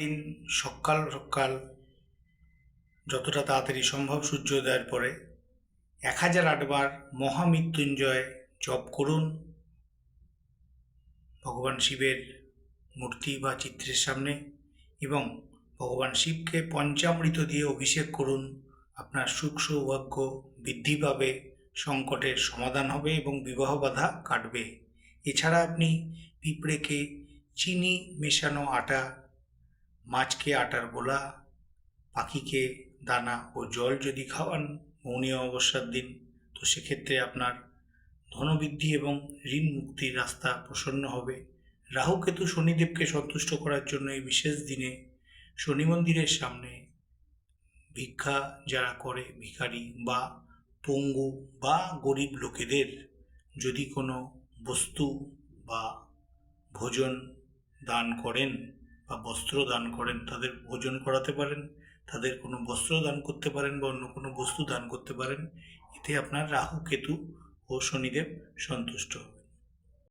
দিন সকাল সকাল যতটা তাড়াতাড়ি সম্ভব সূর্যোদয়ের পরে এক হাজার আটবার মহামৃত্যুঞ্জয় জপ করুন। ভগবান শিবের মূর্তি বা চিত্রের সামনে এবং ভগবান শিবকে পঞ্চামৃত দিয়ে অভিষেক করুন। আপনার সুখ সৌভাগ্য বৃদ্ধি পাবে, সংকটের সমাধান হবে এবং বিবাহ বাধা কাটবে। এছাড়া আপনি পিঁপড়েকে চিনি মেশানো আটা মাছকে, আটার গোলা, পাখিকে, দানা ও জল যদি খাওয়ান মৌনী অমাবস্যার দিন, তো সেক্ষেত্রে আপনার ধনবৃদ্ধি এবং ঋণ মুক্তির রাস্তা প্রসন্ন হবে। রাহুকেতু শনিদেবকে সন্তুষ্ট করার জন্য এই বিশেষ দিনে শনি মন্দিরের সামনে ভিক্ষা যারা করে, ভিখারি বা পঙ্গু বা গরিব লোকেদের যদি কোনো বস্তু বা ভোজন দান করেন বা বস্ত্র দান করেন, তাদের ভোজন করাতে পারেন, তাদের কোনো বস্ত্র দান করতে পারেন বা অন্য কোনো বস্তু দান করতে পারেন, এতে আপনার রাহু, কেতু ও শনিদেব সন্তুষ্ট। হবে